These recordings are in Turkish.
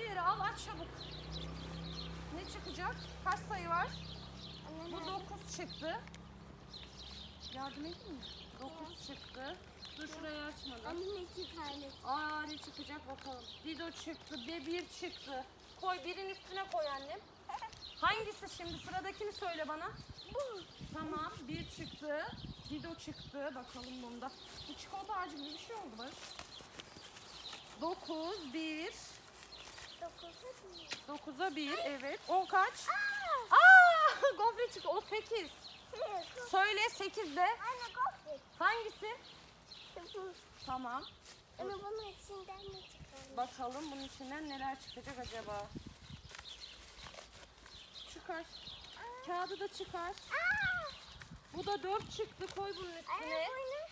diğeri al aç çabuk. Ne çıkacak? Kaç sayı var? Anne, Bu 9 çıktı. Yardım edeyim mi? 9 çıktı. Dur şurayı açmadım. Anne iki tane. Aa ne çıkacak bakalım. Dido çıktı, B1 çıktı. Koy birin üstüne koy annem. Hangisi şimdi? Sıradakini söyle bana. Bu. Tamam bir çıktı. Dido çıktı. Bakalım bunda. Bu çikolata ağacı gibi bir şey oldu Barış. 9, 1. 9'a 1 evet. 10 kaç? Aa! Aa gofret çıktı. O 8. Evet. Söyle 8'de. Anne gofret. Hangisi? Bu. Tamam. Anne bunun içinden ne çıkar? Bakalım bunun içinden neler çıkacak acaba. Çıkar. Kağıdı da çıkar. Aa! Bu da 4 çıktı. Koy bunun Anne üstüne. bu ne?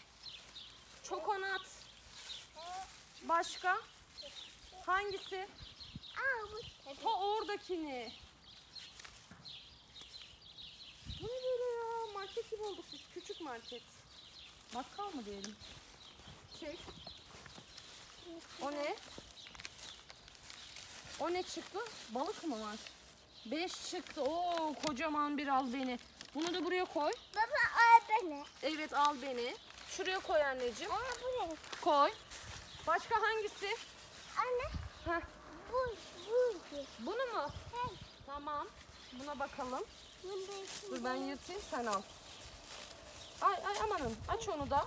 Çokonat. Başka? Hangisi? Aa bu. Oradakini. Bu ne böyle ya? Market gibi olduk biz. Küçük market. Bakkal mı diyelim? Çek. O ne? O ne çıktı? Balık mı var? Beş çıktı. Oo kocaman bir al beni. Bunu da buraya koy. Baba al beni. Evet al beni. Şuraya koy anneciğim. Aa bu ne? Koy. Başka hangisi? Anne Heh, bu. Bu. bunu mu? Hey. Tamam. Buna bakalım. Dur ben yırtayım sen al. Ay ay amanın aç onu da.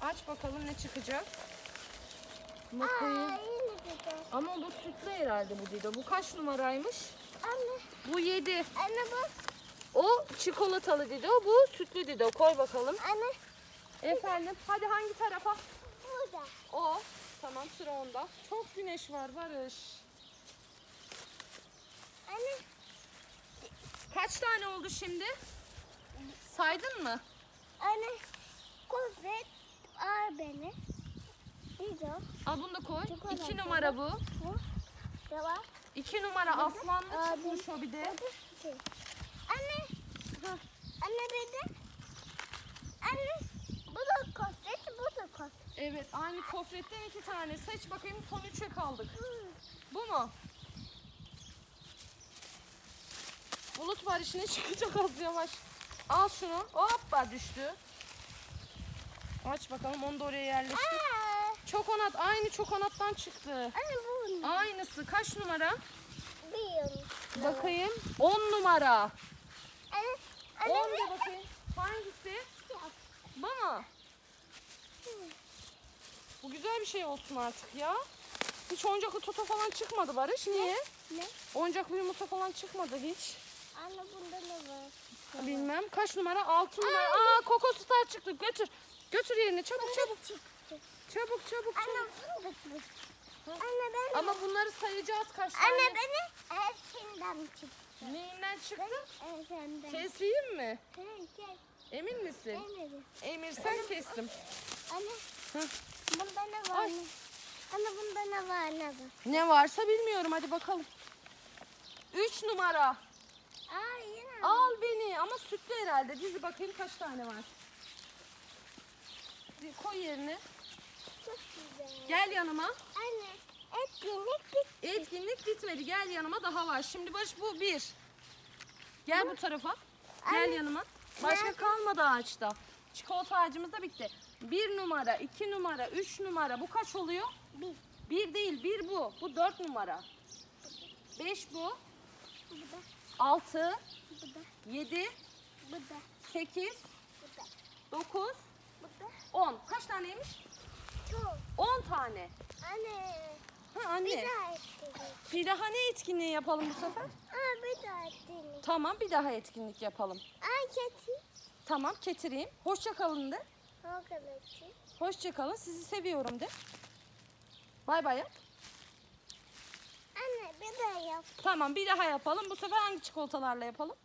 Aç bakalım ne çıkacak. De. Ama bu sütlü herhalde bu Dido. Bu kaç numaraymış? Anne. Bu 7. Anne bu. O çikolatalı Dido, bu sütlü Dido. Koy bakalım. Anne. Efendim hadi hangi tarafa? Burada. O. Onda. Çok güneş var Barış. Anne. Kaç tane oldu şimdi? Saydın mı? Anne. Kuvvet. Al beni. Al bunu da koy. Çikolata. 2 numara bu. Bu. Var. 2 numara aslanlı Abi. çıkmış o bir de. Anne. Anne beni. Anne. Bu da kofret, bu da kofret. Evet aynı kofretten iki tane. Seç bakayım son üçe kaldık. Bu mu? Bulut var işine çıkacak az yavaş. Al şunu. Hoppa düştü. Aç bakalım onu da oraya yerleştir. Çokonat aynı çokonattan çıktı. anne bu ne? Aynısı kaç numara? Bilmiyorum. Bakayım. 10 numara. Anne. 10 Anne de bakayım. Hangisi? Bu mu? Bu güzel bir şey olsun artık ya. Hiç oyuncaklı toto falan çıkmadı Barış. Niye? Ne? Oyuncaklı yumurta falan çıkmadı hiç. Anne bunda ne var? Bilmem. Kaç numara? 6 numara. Aa Koko Star çıktı. Götür. Götür yerine çabuk çabuk. Çıktı. Çabuk çabuk Anne çabuk. Anne ben. Ama bunları sayacağız kaç tane. Anne beni erkenden çıktı. Neyinden çıktı? Erkenden. Keseyim mi? Gel. Emin misin? Emre. Emir sen kestim. Anne. Hı. Bunda ne var? Ay. ne? Anne bunda ne var ne var? Ne varsa bilmiyorum. Hadi bakalım. 3 numara. Aa yine. Al beni ama sütlü herhalde. Dizi bakayım kaç tane var. Bir Koy yerine. Çok güzel. Gel yanıma. Anne. Etkinlik bitti. Etkinlik bitmedi. Gel yanıma daha var. Şimdi Barış bu bir. Gel bu tarafa. Gel Anne. yanıma. Başka Nerede? kalmadı ağaçta. Çikolata ağacımız da bitti. Bir numara, iki numara, üç numara. Bu kaç oluyor? Bir. Bir değil, bir bu. Bu dört numara. Beş bu. Bu da. Altı, Bu da. yedi, Bu da. sekiz, Bu da. dokuz, Bu da. on. Kaç taneymiş? Çok. On tane. Anne. Ha Bir anne. daha etkinlik. Bir daha ne etkinliği yapalım bu sefer? Aa bir daha etkinlik. Tamam bir daha etkinlik yapalım. Aa keti. Tamam getireyim. Hoşça kalın de. Ki. Hoşça kalın. Sizi seviyorum de. Bay bay yap. Anne bir daha yap. Tamam bir daha yapalım. Bu sefer hangi çikolatalarla yapalım?